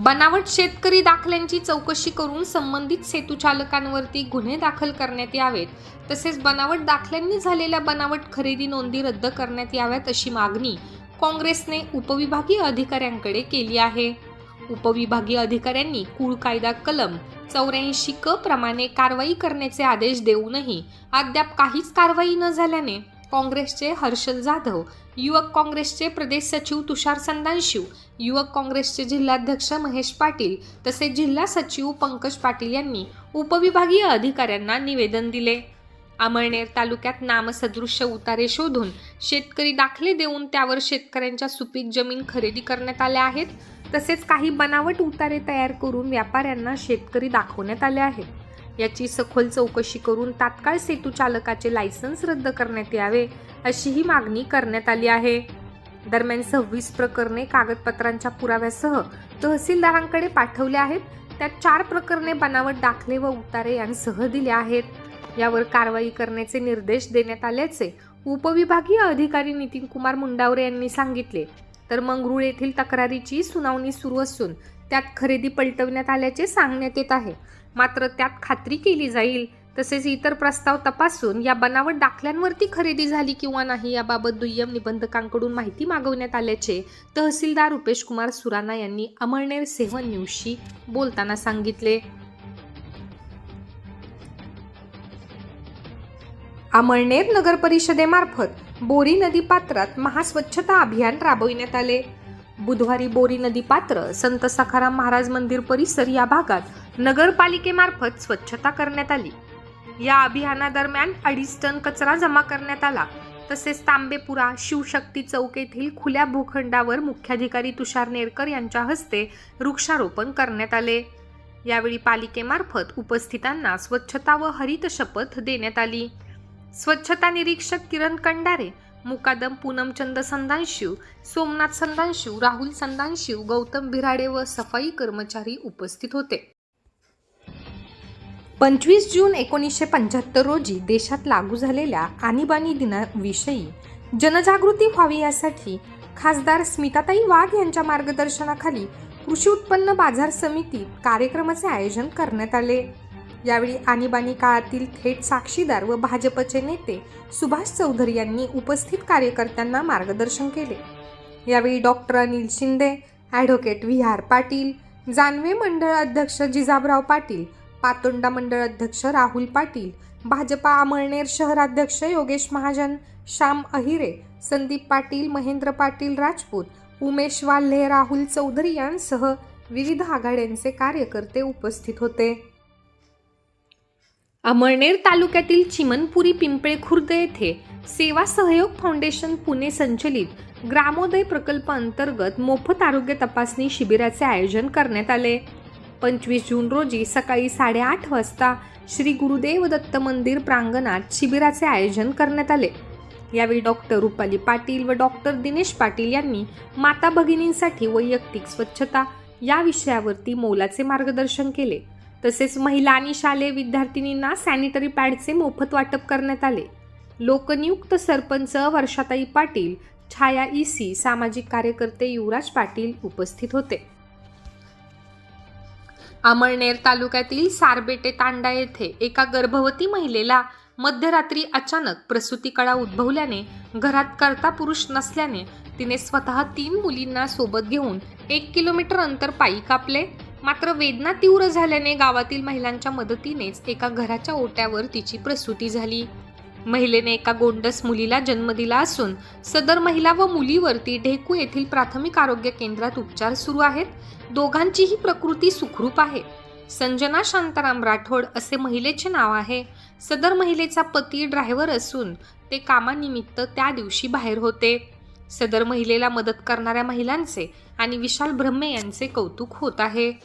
बनावट शेतकरी दाखल्यांची चौकशी करून संबंधित सेतूचालकांवरती गुन्हे दाखल करण्यात यावेत. तसेच बनावट दाखल्यांनी झालेल्या बनावट खरेदी नोंदी रद्द करण्यात याव्यात अशी मागणी काँग्रेसने उपविभागीय अधिकाऱ्यांकडे केली आहे. उपविभागीय अधिकाऱ्यांनी कुळ कायदा कलम चौऱ्याऐंशी क प्रमाणे कारवाई करण्याचे आदेश देऊनही अद्याप काहीच कारवाई न झाल्याने काँग्रेसचे हर्षल जाधव युवक काँग्रेसचे प्रदेश सचिव तुषार संदांशिव युवक काँग्रेसचे जिल्हाध्यक्ष महेश पाटील तसेच जिल्हा सचिव पंकज पाटील यांनी उपविभागीय अधिकाऱ्यांना निवेदन दिले. अमळनेर तालुक्यात नामसदृश्य उतारे शोधून शेतकरी दाखले देऊन त्यावर शेतकऱ्यांच्या सुपीक जमीन खरेदी करण्यात आल्या आहेत. तसेच काही बनावट उतारे तयार करून व्यापाऱ्यांना शेतकरी दाखवण्यात आले आहेत. याची सखोल चौकशी करून तात्काळ सेतू चालकाचे लायसन्स रद्द करण्यात यावे अशीही मागणी करण्यात आली आहे. दरम्यान सव्वीस प्रकरणे कागदपत्रांच्या पुराव्यासह तहसीलदारांकडे पाठवले आहेत. त्यात चार प्रकरणे बनावट दाखले व उतारे यांसह दिले आहेत. यावर कारवाई करण्याचे निर्देश देण्यात आल्याचे उपविभागीय अधिकारी नितीन कुमार मुंडावरे यांनी सांगितले. तर मंगरुळ येथील तक्रारीची सुनावणी सुरू असून त्यात खरेदी पलटवण्यात आल्याचे सांगण्यात येत आहे. मात्र त्यात खात्री केली जाईल. तसेच इतर प्रस्ताव तपासून या बनावट दाखल्यांवरती खरेदी झाली किंवा नाही याबाबत दुय्यम निबंधकांकडून माहिती मागवण्यात आल्याचे तहसीलदार रुपेश कुमार सुराना यांनी अमळनेर सेवन न्यूजशी बोलताना सांगितले. अमळनेर नगर परिषदेमार्फत बोरी नदी पात्रात महास्वच्छता अभियान राबविण्यात आले. बुधवारी बोरी नदी पात्र संत सखाराम महाराज मंदिर परिसर या भागात नगरपालिकेमार्फत स्वच्छता करण्यात आली. या अभियानादरम्यान अडीच टन कचरा जमा करण्यात आला. तसेच तांबेपुरा शिवशक्ती चौक येथील खुल्या भूखंडावर मुख्याधिकारी तुषार नेरकर यांच्या हस्ते वृक्षारोपण करण्यात आले. यावेळी पालिकेमार्फत उपस्थितांना स्वच्छता व हरित शपथ देण्यात आली. स्वच्छता निरीक्षक किरण कंडारे मुकादम पूनमचंद संदांशिव सोमनाथ संदांशिव राहुल संदांशिव गौतम बिराडे व सफाई कर्मचारी उपस्थित होते. पंचवीस जून एकोणीसशे पंच्याहत्तर रोजी देशात लागू झालेल्या आणीबाणी दिनाविषयी जनजागृती व्हावी यासाठी खासदार स्मिताताई वाघ यांच्या मार्गदर्शनाखाली कृषी उत्पन्न बाजार समितीत कार्यक्रमाचे आयोजन करण्यात आले. यावेळी आणीबाणी काळातील थेट साक्षीदार व भाजपचे नेते सुभाष चौधरी यांनी उपस्थित कार्यकर्त्यांना मार्गदर्शन केले. यावेळी doctor Anil Shinde advocate V R Patil जानवे मंडळ अध्यक्ष जिजाबराव पाटील पातोंडा मंडळ अध्यक्ष राहुल पाटील भाजपा अमळनेर शहराध्यक्ष योगेश महाजन श्याम अहिरे संदीप पाटील महेंद्र पाटील राजपूत उमेश वाल्हे राहुल चौधरी यांसह विविध आघाड्यांचे कार्यकर्ते उपस्थित होते. अमळनेर तालुक्यातील चिमनपुरी पिंपळे खुर्द येथे सेवा सहयोग फाउंडेशन पुणे संचलित ग्रामोदय प्रकल्प अंतर्गत मोफत आरोग्य तपासणी शिबिराचे आयोजन करण्यात आले. पंचवीस जून रोजी सकाळी साडेआठ वाजता श्री गुरुदेव दत्त मंदिर प्रांगणात शिबिराचे आयोजन करण्यात आले. यावेळी डॉक्टर रुपाली पाटील व डॉक्टर दिनेश पाटील यांनी माता भगिनींसाठी वैयक्तिक स्वच्छता या विषयावरती मोलाचे मार्गदर्शन केले. तसेच महिला आणि शालेय विद्यार्थिनींना सॅनिटरी पॅडचे मोफत वाटप करण्यात आले. लोकनियुक्त सरपंच वर्षाताई पाटील छाया इसी सामाजिक कार्यकर्ते युवराज पाटील उपस्थित होते. अमळनेर तालुक्यातील सारबेटे तांडा येथे एका गर्भवती महिलेला मध्यरात्री अचानक प्रसूती कळा उद्भवल्याने घरात करता पुरुष नसल्याने तिने स्वतः तीन मुलींना सोबत घेऊन एक किलोमीटर अंतर पायी कापले. मात्र वेदना तीव्र झाल्याने गावातील महिलांच्या मदतीनेच एका घराच्या ओट्यावर तिची प्रसूती झाली. महिलेने एका गोंडस मुलीला जन्म दिला असून सदर महिला व मुलीवरती ढेकू येथील प्राथमिक आरोग्य केंद्रात उपचार सुरू आहेत. दोघांचीही प्रकृती सुखरूप आहे. संजना शांताराम राठोड असे महिलेचे नाव आहे. सदर महिलेचा पती ड्रायव्हर असून ते कामानिमित्त त्या दिवशी बाहेर होते. सदर महिलेला मदत करणाऱ्या महिलांचे आणि विशाल ब्रह्मे यांचे कौतुक होत आहे.